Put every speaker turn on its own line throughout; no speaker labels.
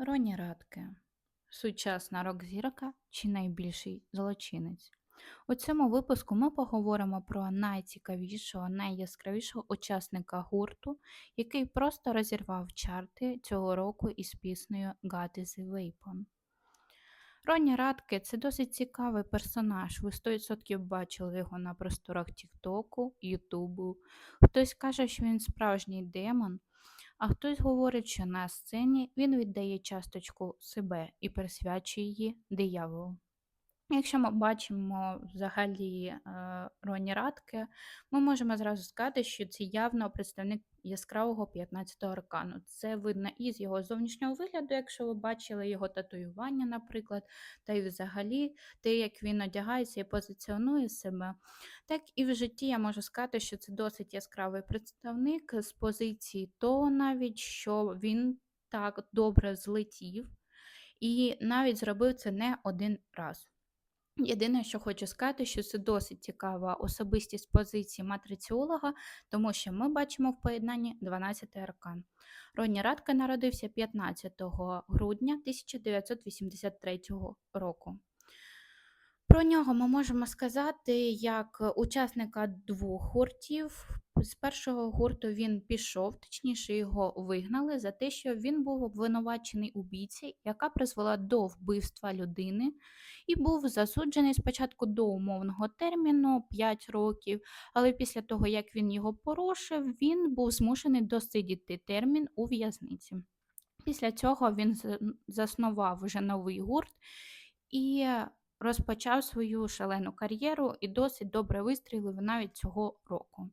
Роні Радке. Сучасна рок-зірка чи найбільший злочинець. У цьому випуску ми поговоримо про найцікавішого, найяскравішого учасника гурту, який просто розірвав чарти цього року із піснею God is a Weapon. Роні Радке це досить цікавий персонаж. Ви 100% бачили його на просторах Тіктоку, Ютубу. Хтось каже, що він справжній демон, а хтось говорить, що на сцені він віддає часточку себе і присвячує її дияволу. Якщо ми бачимо взагалі е, Роні Радке, ми можемо зразу сказати, що це явно представник яскравого 15-го аркану. Це видно із його зовнішнього вигляду, якщо ви бачили його татуювання, наприклад, та й взагалі те, як він одягається і позиціонує себе. Так і в житті я можу сказати, що це досить яскравий представник з позиції того навіть, що він так добре злетів. І навіть зробив це не один раз. Єдине, що хочу сказати, що це досить цікава особистість позиції матриціолога, тому що ми бачимо в поєднанні 12 аркан. Ронні Радка народився 15 грудня 1983 року. Про нього ми можемо сказати як учасника двох гуртів. З першого гурту він пішов, точніше, його вигнали за те, що він був обвинувачений у бійці, яка призвела до вбивства людини, і був засуджений спочатку до умовного терміну 5 років, але після того, як він його порушив, він був змушений досидіти термін у в'язниці. Після цього він заснував вже новий гурт і розпочав свою шалену кар'єру і досить добре вистрілив навіть цього року.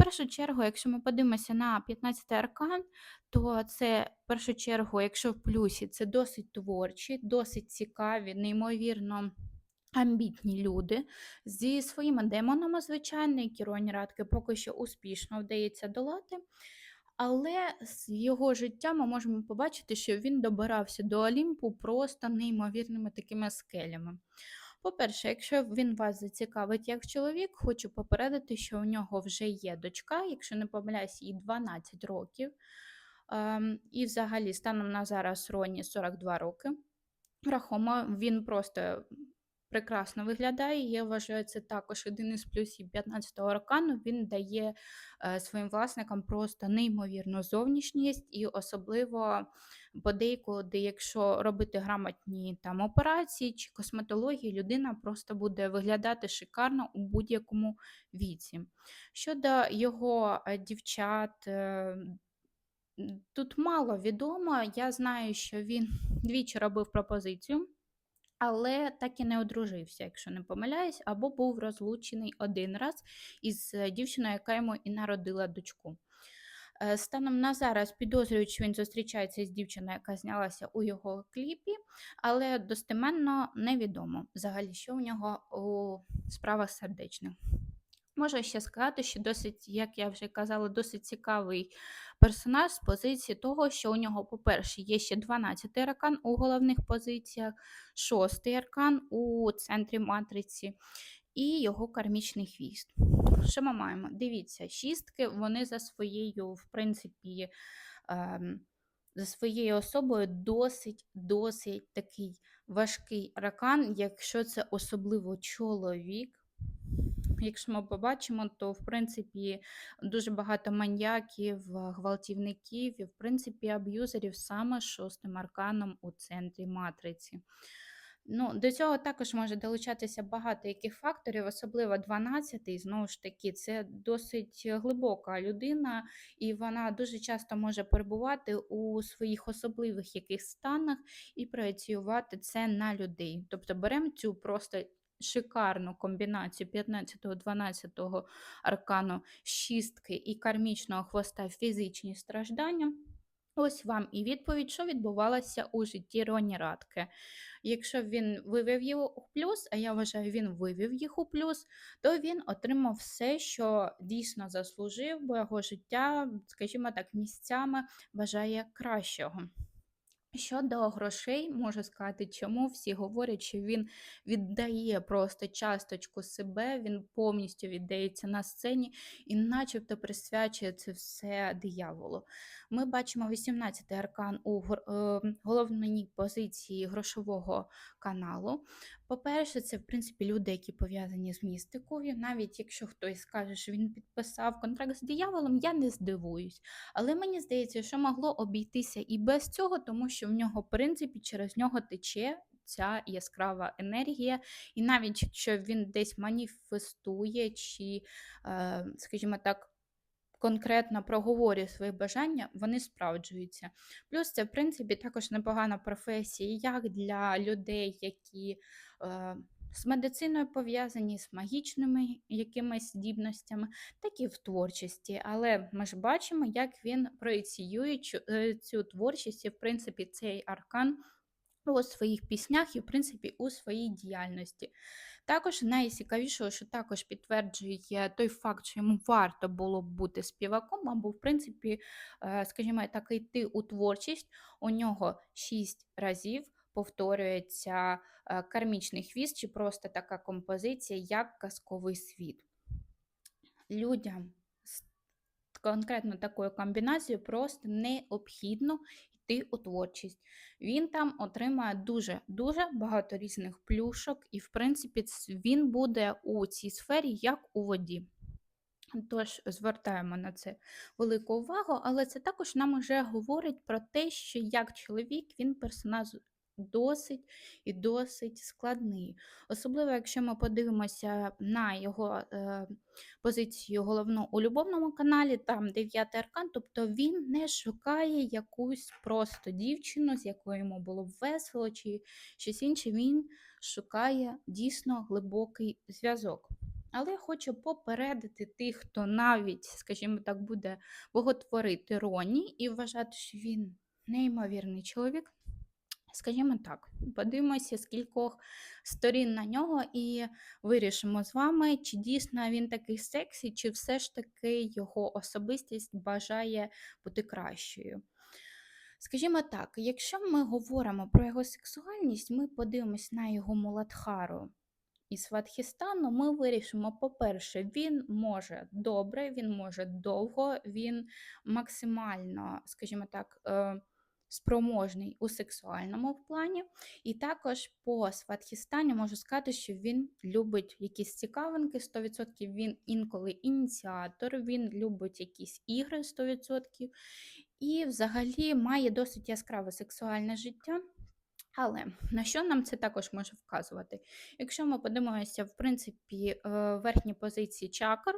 В першу чергу, якщо ми подивимося на 15 аркан, то це в першу чергу, якщо в плюсі, це досить творчі, досить цікаві, неймовірно. Амбітні люди зі своїми демонами, звичайно, які Роні Радки поки що успішно вдається долати. Але з його життя ми можемо побачити, що він добирався до Олімпу просто неймовірними такими скелями. По-перше, якщо він вас зацікавить як чоловік, хочу попередити, що у нього вже є дочка, якщо не помиляюсь, їй 12 років. Ем, і взагалі, станом на зараз Роні 42 роки. Рахомо, він просто прекрасно виглядає. Я вважаю, це також один із плюсів 15-го аркану. Він дає е, своїм власникам просто неймовірну зовнішність, і особливо подейкуди, якщо робити грамотні там операції чи косметології, людина просто буде виглядати шикарно у будь-якому віці. Щодо його е, дівчат, е, Тут мало відомо, я знаю, що він двічі робив пропозицію але так і не одружився, якщо не помиляюсь, або був розлучений один раз із е, дівчиною, яка йому і народила дочку. Е, станом на зараз підозрюють, що він зустрічається з дівчиною, яка знялася у його кліпі, але достеменно невідомо взагалі, що у нього у справах сердечних. Можу ще сказати, що досить, як я вже казала, досить цікавий персонаж з позиції того, що у нього, по-перше, є ще 12-й аркан у головних позиціях, 6 аркан у центрі матриці і його кармічний хвіст. Що ми маємо? Дивіться, шістки вони за своєю, в принципі, ем, за своєю особою досить досить такий важкий аркан, якщо це особливо чоловік. Якщо ми побачимо, то в принципі дуже багато маньяків, гвалтівників і, в принципі, аб'юзерів саме шостим арканом у центрі матриці. Ну, До цього також може долучатися багато яких факторів, особливо 12-й, знову ж таки, це досить глибока людина, і вона дуже часто може перебувати у своїх особливих яких станах і проєціювати це на людей. Тобто беремо цю просто шикарну комбінацію 15-12 аркану шістки і кармічного хвоста фізичні страждання. Ось вам і відповідь, що відбувалося у житті Роні Радке. Якщо він вивів їх у плюс, а я вважаю, він вивів їх у плюс, то він отримав все, що дійсно заслужив, бо його життя, скажімо так, місцями бажає кращого. Щодо грошей, можу сказати, чому всі говорять, що він віддає просто часточку себе, він повністю віддається на сцені і начебто присвячує це все дияволу. Ми бачимо 18-й аркан у гор- е, головній позиції грошового каналу. По-перше, це в принципі люди, які пов'язані з містикою. Навіть якщо хтось скаже, що він підписав контракт з дияволом, я не здивуюсь. Але мені здається, що могло обійтися і без цього, тому що в нього, в принципі, через нього тече ця яскрава енергія. І навіть якщо він десь маніфестує чи, е, скажімо так, конкретно проговорює свої бажання, вони справджуються. Плюс це, в принципі, також непогана професія, як для людей, які з медициною пов'язані, з магічними якимись здібностями, так і в творчості. Але ми ж бачимо, як він проєціює цю, е, творчість і, в принципі, цей аркан. У своїх піснях і, в принципі, у своїй діяльності. Також найцікавіше, що також підтверджує той факт, що йому варто було б бути співаком, або, в принципі, е, скажімо так, йти у творчість. У нього шість разів повторюється е, кармічний хвіст, чи просто така композиція, як казковий світ. Людям з конкретно такою комбінацією просто необхідно йти у творчість. Він там отримає дуже-дуже багато різних плюшок, і, в принципі, він буде у цій сфері як у воді. Тож звертаємо на це велику увагу, але це також нам вже говорить про те, що як чоловік він персонаж досить і досить складний. Особливо, якщо ми подивимося на його е, позицію головну у любовному каналі, там дев'ятий аркан, тобто він не шукає якусь просто дівчину, з якою йому було б весело, чи щось інше. Він шукає дійсно глибокий зв'язок. Але я хочу попередити тих, хто навіть, скажімо так, буде боготворити Роні і вважати, що він неймовірний чоловік. Скажімо так, подивимося з кількох сторін на нього і вирішимо з вами, чи дійсно він такий сексі, чи все ж таки його особистість бажає бути кращою. Скажімо так, якщо ми говоримо про його сексуальність, ми подивимось на його Муладхару із Сватхістану, ми вирішимо, по-перше, він може добре, він може довго, він максимально, скажімо так, е, спроможний у сексуальному плані. І також по Сватхістані можу сказати, що він любить якісь цікавинки 100%, він інколи ініціатор, він любить якісь ігри 100%. І взагалі має досить яскраве сексуальне життя. Але на що нам це також може вказувати? Якщо ми подивимося, в принципі, е, верхні позиції чакр,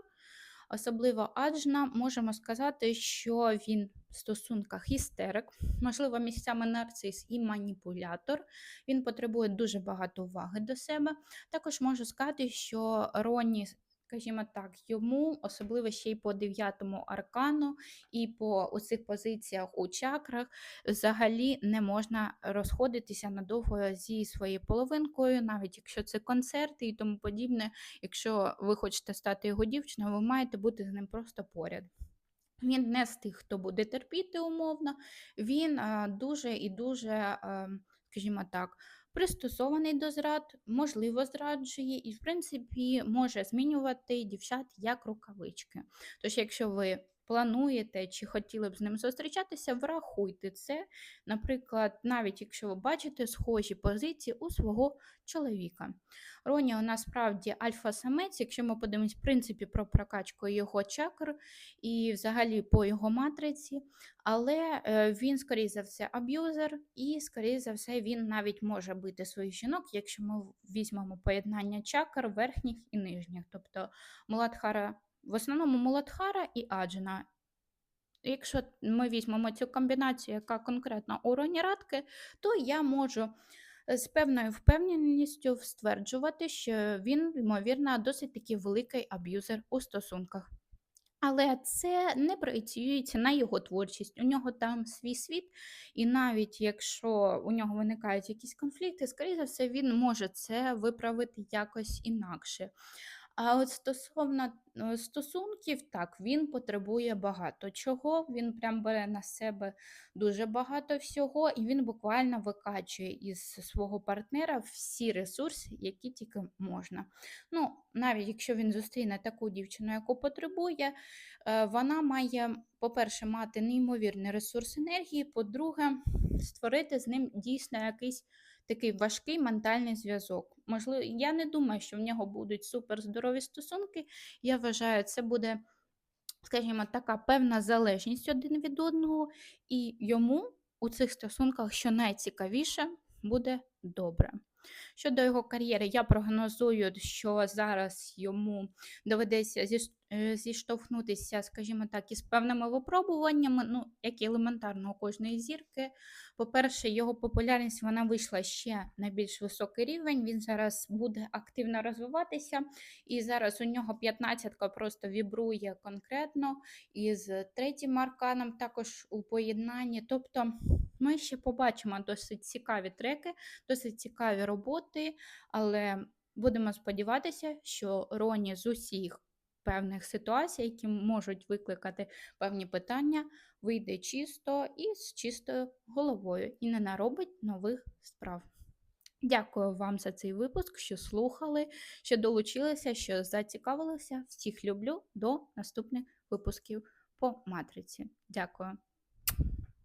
особливо аджна, можемо сказати, що він в стосунках істерик, можливо, місцями нарцис і маніпулятор. Він потребує дуже багато уваги до себе. Також можу сказати, що Роні. Скажімо так, йому, особливо ще й по дев'ятому аркану, і по оцих позиціях у чакрах, взагалі не можна розходитися надовго зі своєю половинкою, навіть якщо це концерти і тому подібне. Якщо ви хочете стати його дівчиною, ви маєте бути з ним просто поряд. Він не з тих, хто буде терпіти умовно, він а, дуже і дуже, а, скажімо так, пристосований до зрад, можливо, зраджує, і, в принципі, може змінювати дівчат як рукавички. Тож, якщо ви плануєте чи хотіли б з ним зустрічатися, врахуйте це. Наприклад, навіть якщо ви бачите схожі позиції у свого чоловіка. Роні у нас справді альфа-самець, якщо ми подивимось, в принципі, про прокачку його чакр і взагалі по його матриці, але е, він, скоріше за все, аб'юзер, і, скоріше за все, він навіть може бити своїх жінок, якщо ми візьмемо поєднання чакр верхніх і нижніх. Тобто Муладхара, в основному Муладхара і Аджина. Якщо ми візьмемо цю комбінацію, яка конкретно у Роні Радки, то я можу е, з певною впевненістю стверджувати, що він, ймовірно, досить таки великий аб'юзер у стосунках. Але це не проєціюється на його творчість. У нього там свій світ, і навіть якщо у нього виникають якісь конфлікти, скоріше за все, він може це виправити якось інакше. А от стосовно е, стосунків, так, він потребує багато чого. Він прям бере на себе дуже багато всього, і він буквально викачує із свого партнера всі ресурси, які тільки можна. Ну, навіть якщо він зустріне таку дівчину, яку потребує, е, вона має, по-перше, мати неймовірний ресурс енергії, по-друге, створити з ним дійсно якийсь такий важкий ментальний зв'язок. Можливо, я не думаю, що в нього будуть суперздорові стосунки. Я вважаю, це буде, скажімо, така певна залежність один від одного, і йому у цих стосунках, що найцікавіше, буде добре. Щодо його кар'єри, я прогнозую, що зараз йому доведеться е, зіштовхнутися, скажімо так, із певними випробуваннями, ну, як і елементарно у кожної зірки. По-перше, його популярність вона вийшла ще на більш високий рівень. Він зараз буде активно розвиватися, і зараз у нього 15 просто вібрує конкретно із третім арканом, також у поєднанні. Тобто ми ще побачимо досить цікаві треки, досить цікаві роботи, але будемо сподіватися, що Роні з усіх певних ситуацій, які можуть викликати певні питання, вийде чисто і з чистою головою і не наробить нових справ. Дякую вам за цей випуск, що слухали, що долучилися, що зацікавилися. Всіх люблю до наступних випусків по матриці. Дякую.